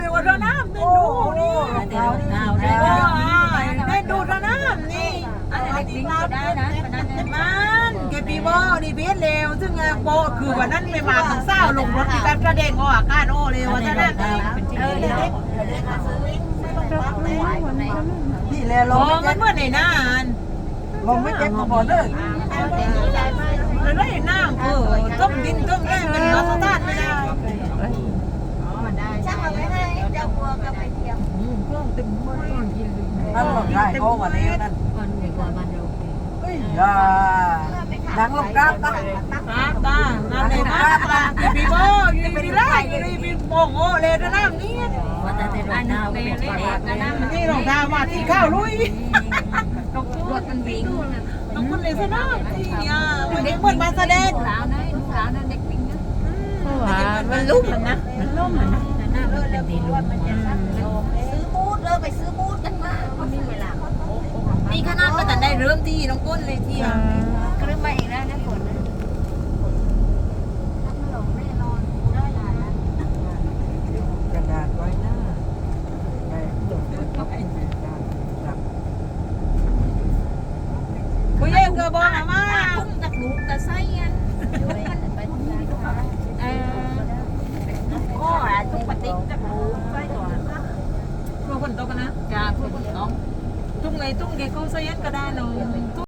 เดี๋ยวเราน้ำเดินดูนี่เอาเอได้อเดินดูราน้ำนี่อันนี้ลิงก็ได้นะอันนั้นเนี่มันแกปีโบนี่เบียเร็วซึ่งโบคือวันนั้นไม่มาของเศร้าลงรถที่การกระเด้งออกอาการโอเร็วว่าจะนั่งเออเด็กนี่แหละลงมันเมื่อไหร่นานลงไม่เจ็บก็บอเล้วได้นั่งเออต้มดินต้มแรงกันเนาะสตาร์ทไม่ได้ ช่างเอาไว้ให้เจ้าบัวกับไปเทียม นั่นหลงได้โอ้วันนี้นั่นคนดีกว่าบ้านเราเฮ้ยอ่าดังลงกราบตั้งครับตาน้ำเลยมาตาปีปีโบอยู่ดีไรอยู่ดีปีโป่งโอเลยนะน้ำนี่ว่าแต่แต่รองเท้าเป็นเด็กนะนะมันนี่รองเท้ามาที่ข้าวลุยรถมันวิ่งน้องคุณเลยซะนะที่อะวันนี้เหมือนมาแสดงสาวนะลูกสาวนะเด็กวิ่งนะเพราะว่ามันลุ่มมันนะมันลุ่มมันนะแต่หน้ามันเป็นดีลุง ซื้อบูธเลยไป ซื้อบูธกันมาไม่มีเวลานี่ขนาดก็แต่ได้เริ่มที่น้องก้นเลยที่อ่าก็เริ่มมาอีกแล้วนะฝนนะถ้าหลงแน่นอนได้ลายนะกระดาษไว้หน้าไอ้หลงก็เป็นกระดาษครับผู้ใหญ่เกอบอกมาพุ่งจากลูกกระไซอะ ไปทำงานก็ได้ เออก็ทุกปฏิจากลูกไส้ก่อน พวกคนโ